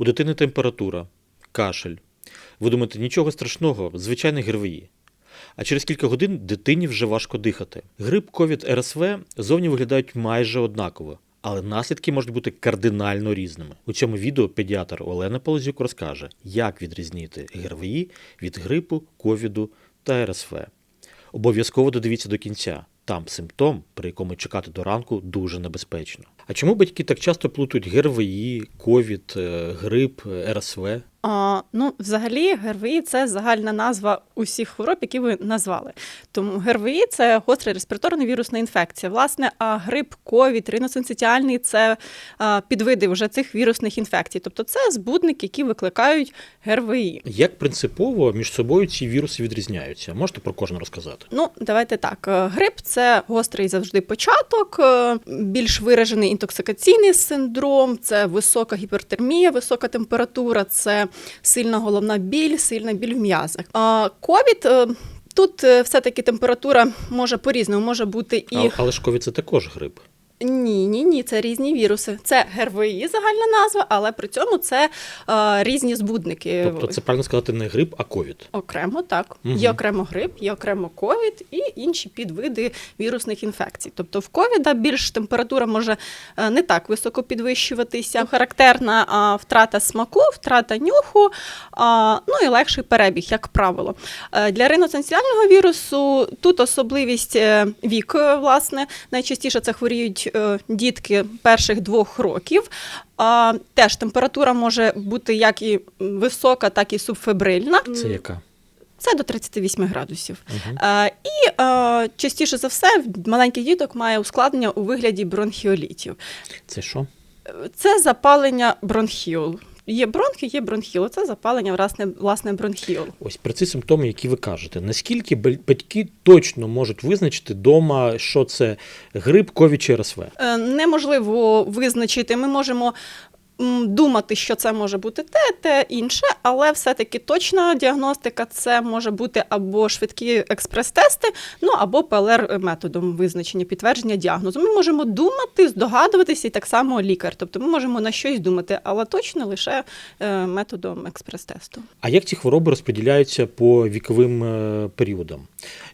У дитини температура, кашель. Ви думаєте, нічого страшного, звичайний ГРВІ. А через кілька годин дитині вже важко дихати. Грип ковід РСВ зовні виглядають майже однаково, але наслідки можуть бути кардинально різними. У цьому відео педіатр Олена Полозюк розкаже, як відрізнити ГРВІ від грипу, ковіду та РСВ. Обов'язково додивіться до кінця. Там симптом, при якому чекати до ранку, дуже небезпечно. А чому батьки так часто плутають ГРВІ, ковід, е, грип, е, РСВ? А, ну, взагалі, ГРВІ це загальна назва усіх хвороб, які ви назвали. Тому ГРВІ це гостра респіраторна вірусна інфекція. Власне, а грип, ковід, риносенцитіальний це а, підвиди вже цих вірусних інфекцій. Тобто це збудники, які викликають ГРВІ. Як принципово між собою ці віруси відрізняються? Можете про кожен розказати? Ну, давайте так. Грип це гострий завжди початок, е, більш виражений інтоксикаційний синдром, це висока гіпертермія, висока температура, це сильна головна біль, сильна біль в м'язах. А ковід. е, Тут е, все-таки температура може по-різному, може бути і А, але ж ковід це також грип. Ні, ні, ні, це різні віруси. Це ГРВІ, загальна назва, але при цьому це е, різні збудники. Тобто це правильно сказати не грип, а ковід. Окремо, так. Мгм. Є окремо грип, є окремо ковід і інші підвиди вірусних інфекцій. Тобто в ковіда більш температура може е, не так високо підвищуватися. Характерна а, втрата смаку, втрата нюху, а, ну і легший перебіг, як правило. Е, Для риносенсіального вірусу тут особливість е, вік, власне. Найчастіше це хворіють е, дітки перших двох років. А, теж температура може бути як і висока, так і субфебрильна. Це яка? Це до 38 градусів. Угу. Е, і е, частіше за все в маленьких діток має ускладнення у вигляді бронхіолітів. Це що? Це запалення бронхіол. Є бронхи, є бронхіл. Це запалення власне, власне бронхіл. Ось про ці симптоми, які ви кажете. Наскільки батьки точно можуть визначити вдома, що це грип, ковід чи РСВ? Е, Неможливо визначити. Ми можемо думати, що це може бути те, те інше, але все-таки точна діагностика це може бути або швидкі експрес-тести, ну або ПЛР методом визначення, підтвердження діагнозу. Ми можемо думати, здогадуватися, і так само лікар. Тобто ми можемо на щось думати, але точно лише е, методом експрес-тесту. А як ці хвороби розподіляються по віковим е, періодам?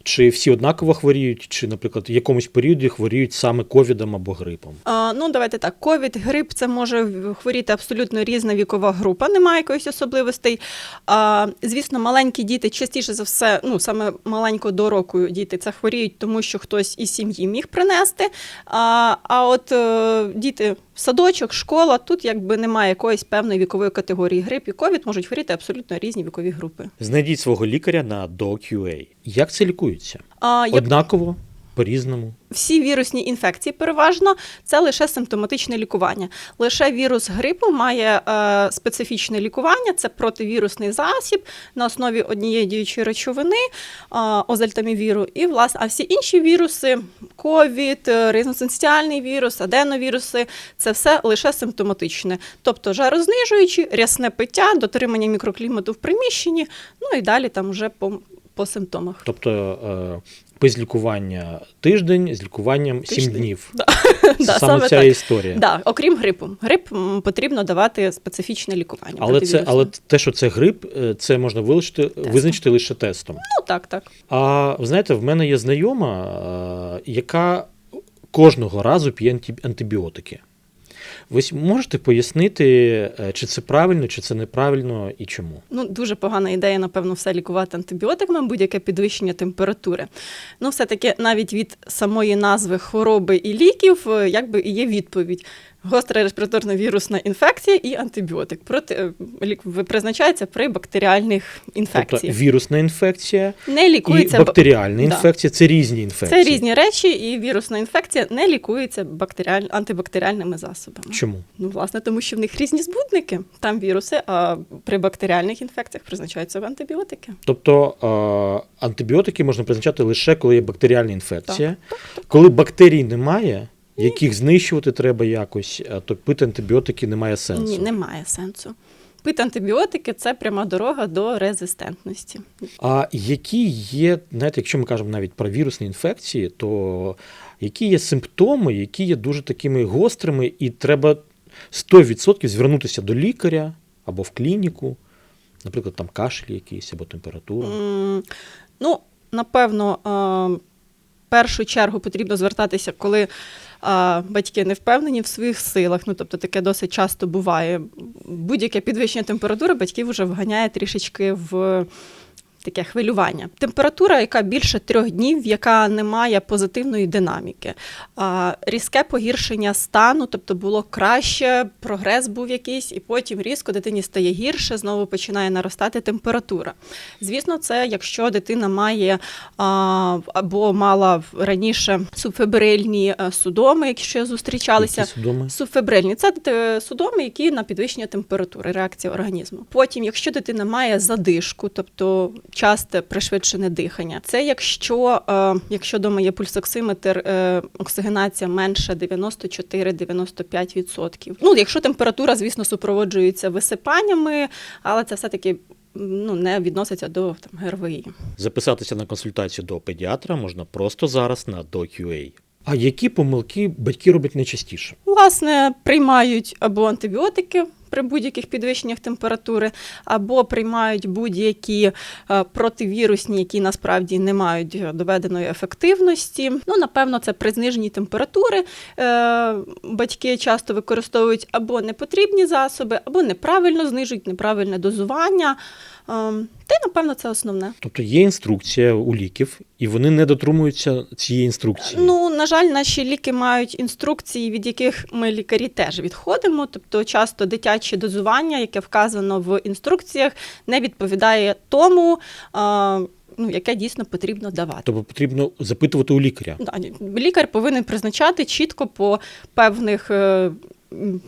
Чи всі однаково хворіють, чи, наприклад, в якомусь періоді хворіють саме ковідом або грипом? А, ну, давайте так. Ковід, грип це може хворіти абсолютно різна вікова група, немає якоїсь особливостей. А, звісно, маленькі діти частіше за все, ну саме маленько до року діти це хворіють, тому що хтось із сім'ї міг принести. А, а от е, діти. Садочок, школа, тут якби немає якоїсь певної вікової категорії грип і ковід можуть хворіти абсолютно різні вікові групи. Знайдіть свого лікаря на DocQA. Як це лікується? А, Однаково, по-різному. всі вірусні інфекції переважно це лише симптоматичне лікування. Лише вірус грипу має е, специфічне лікування, це противірусний засіб на основі однієї діючої речовини, е, озальтамівіру. І власне, а всі інші віруси, ковід, е, вірус, аденовіруси це все лише симптоматичне. Тобто жарознижуючі, рясне пиття, дотримання мікроклімату в приміщенні, ну і далі там вже по, по симптомах. Тобто е, без лікування тиждень, з лікуванням сім Тиждень. днів. Да. Да, саме саме ця так. історія. Да, окрім грипу. Грип потрібно давати специфічне лікування. Але це, але те, що це грип, е, це можна вилучити, визначити лише тестом. Ну так, так. А ви знаєте, в мене є знайома, е, яка кожного разу п'є антибіотики. Ви можете пояснити, е, чи це правильно, чи це неправильно і чому? Ну, дуже погана ідея, напевно, все лікувати антибіотиками, будь-яке підвищення температури. Ну, все-таки навіть від самої назви хвороби і ліків, е, якби і є відповідь. Гостра респіраторна вірусна інфекція і антибіотик. Проти е, лік призначається при бактеріальних Тобто інфекціях. вірусна інфекція Не лікується ба- бактеріальна Да. інфекція це різні інфекції. Це різні речі, і вірусна інфекція не лікується бактеріаль... антибактеріальними засобами. Чому? Ну, власне, тому що в них різні збудники. Там віруси, а при бактеріальних інфекціях призначаються антибіотики. Тобто е, антибіотики можна призначати лише коли є бактеріальна інфекція. Коли бактерій немає, яких знищувати треба якось, то пити антибіотики немає сенсу. Ні, немає сенсу. Пити антибіотики це пряма дорога до резистентності. А які є, знаєте, якщо ми кажемо навіть про вірусні інфекції, то які є симптоми, які є дуже такими гострими, і треба 100% звернутися до лікаря або в клініку, наприклад, там кашель якийсь або температура. М, Ну, напевно, е, першу чергу потрібно звертатися, коли а, батьки не впевнені в своїх силах. Ну, тобто таке досить часто буває. Будь-яке підвищення температури батьків вже вганяє трішечки в. Таке хвилювання. Температура, яка більше трьох днів, яка не має позитивної динаміки. Різке погіршення стану, тобто було краще, прогрес був якийсь, і потім різко дитині стає гірше, знову починає наростати температура. Звісно, це якщо дитина має або мала в- раніше субфебрильні е, судоми, якщо зустрічалися. Які судоми? Субфебрильні це е, судоми, які на підвищення температури, реакція організму. Потім, якщо дитина має задишку, тобто часте пришвидшене дихання, це якщо, е, якщо вдома є пульсоксиметр, е, оксигенація менше 94-95%. Ну, якщо температура, звісно, супроводжується висипаннями, але це все-таки ну, не відноситься до там, ГРВІ. Записатися на консультацію до педіатра можна просто зараз на DoQA. А які помилки батьки роблять найчастіше? Власне, приймають або антибіотики при будь-яких підвищеннях температури, або приймають будь-які е, противірусні, які насправді не мають доведеної ефективності. Ну, напевно, це при зниженні температури. Е, Батьки часто використовують або непотрібні засоби, або неправильно знижують неправильне дозування. Е, Та й, напевно, це основне. Тобто є інструкція у ліків, і вони не дотримуються цієї інструкції. Ну, на жаль, наші ліки мають інструкції, від яких ми лікарі теж відходимо. Тобто, часто дитяче дозування, яке вказано в інструкціях, не відповідає тому, ну, яке дійсно потрібно давати. Тобто потрібно запитувати у лікаря. Да, Лікар повинен призначати чітко по певних е,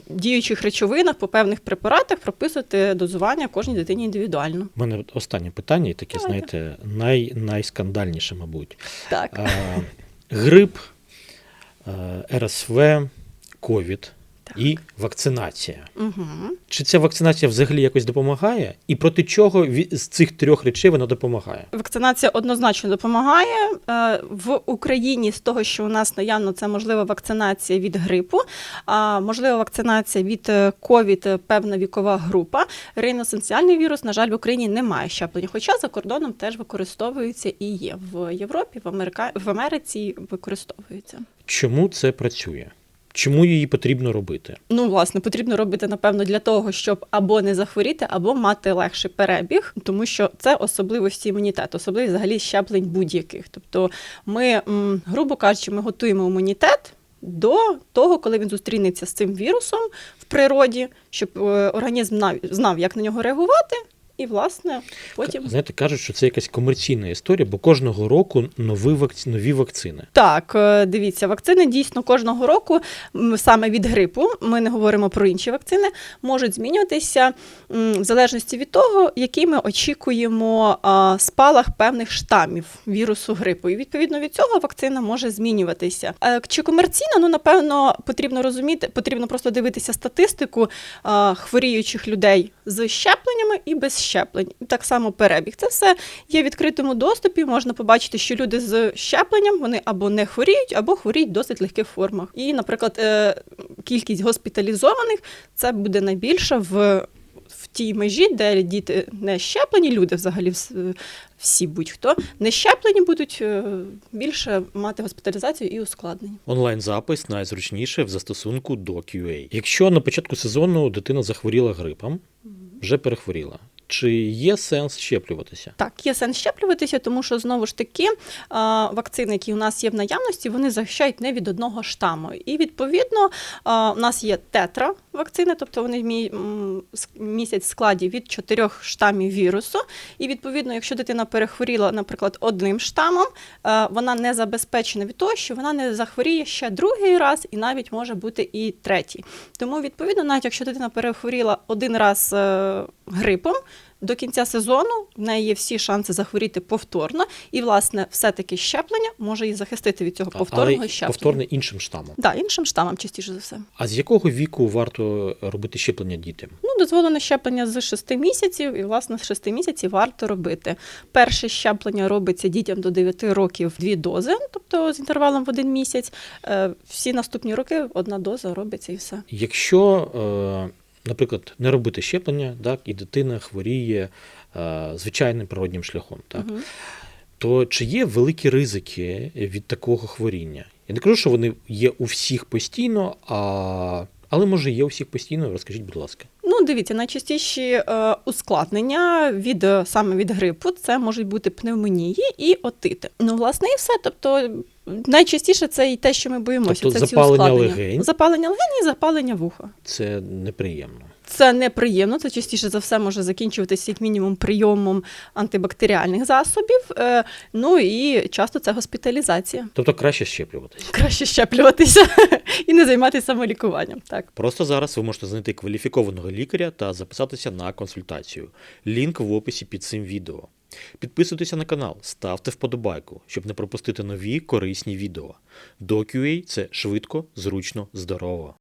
діючих речовинах, по певних препаратах прописувати дозування кожній дитині індивідуально. У мене останнє питання, і таке, Давайте. знаєте, най, найскандальніше, мабуть. Так. А, грип, а, РСВ, ковід Так. і вакцинація. Угу. Чи ця вакцинація взагалі якось допомагає? І проти чого з цих трьох речей вона допомагає? Вакцинація однозначно допомагає Е, в Україні з того, що у нас наявно це можлива вакцинація від грипу, а можлива вакцинація від е, ковід, е, певна вікова група. Рейносенціальний вірус, на жаль, в Україні немає щеплення, хоча за кордоном теж використовується і є в Європі, в Америка... в Америці використовується. Чому це працює? Чому її потрібно робити? Ну, власне, потрібно робити, напевно, для того, щоб або не захворіти, або мати легший перебіг, тому що це особливості імунітету, особливість взагалі щеплень будь-яких. Тобто, ми, грубо кажучи, ми готуємо імунітет. До того, коли він зустрінеться з цим вірусом в природі, щоб е, організм знав, знав, як на нього реагувати, і власне потім Знаєте, кажуть, що це якась комерційна історія, бо кожного року нові, вакці... нові вакцини. Так, е, дивіться, вакцини дійсно кожного року, саме від грипу, ми не говоримо про інші вакцини, можуть змінюватися в залежності від того, який ми очікуємо спалах певних штамів вірусу грипу. І відповідно від цього вакцина може змінюватися. Е, Чи комерційна? Ну, напевно, потрібно розуміти, потрібно просто дивитися статистику хворіючих людей з щепленнями і без щеплень. Так само перебіг. Це все є в відкритому доступі. Можна побачити, що люди з щепленням вони або не хворіють, або хворіють в досить легких формах. І, наприклад, е, кількість госпіталізованих це буде найбільша в. В тій межі, де діти не щеплені, люди взагалі всі будь-хто не щеплені будуть е, більше мати госпіталізацію і ускладнення. Онлайн-запис найзручніше в застосунку до QA. Якщо на початку сезону дитина захворіла грипом, вже перехворіла. Чи є сенс щеплюватися? Так, є сенс щеплюватися, тому що знову ж таки вакцини, які у нас є в наявності, вони захищають не від одного штаму. І відповідно у нас є тетра вакцини, тобто вони мі- м, с- містять в складі від чотирьох штамів вірусу. І відповідно, якщо дитина перехворіла, наприклад, одним штамом, вона не забезпечена від того, що вона не захворіє ще другий раз, і навіть може бути і третій. Тому, відповідно, навіть якщо дитина перехворіла один раз е, грипом. До кінця сезону в неї є всі шанси захворіти повторно, і власне все-таки щеплення може її захистити від цього повторного Але щеплення. повторне іншим штамом. Да, іншим штамом частіше за все. А з якого віку варто робити щеплення дітям? Ну, дозволене щеплення з 6 місяців, і власне з 6 місяців варто робити. Перше щеплення робиться дітям до 9 років дві дози, тобто з інтервалом в один місяць. Е, Всі наступні роки одна доза робиться і все. Якщо е, наприклад, не робити щеплення, так, і дитина хворіє е, звичайним природнім шляхом, так, Угу. то чи є великі ризики від такого хворіння? Я не кажу, що вони є у всіх постійно, а... але може є у всіх постійно. Розкажіть, будь ласка. Ну, дивіться, найчастіші е, ускладнення від е, саме від грипу це можуть бути пневмонії і отити. Ну, власне, і все. Тобто, найчастіше це і те, що ми боїмося. Тобто це ці ускладнення. легень? Запалення легень і запалення вуха. Це неприємно. Це неприємно, це частіше за все може закінчуватися як мінімум прийомом антибактеріальних засобів. Е, ну і часто це госпіталізація. Тобто краще щеплюватися. Краще щеплюватися і не займатися самолікуванням. Так. Просто зараз ви можете знайти кваліфікованого лікаря та записатися на консультацію. Лінк в описі під цим відео. Підписуйтеся на канал, ставте вподобайку, щоб не пропустити нові корисні відео. DoQA – це швидко, зручно, здорово.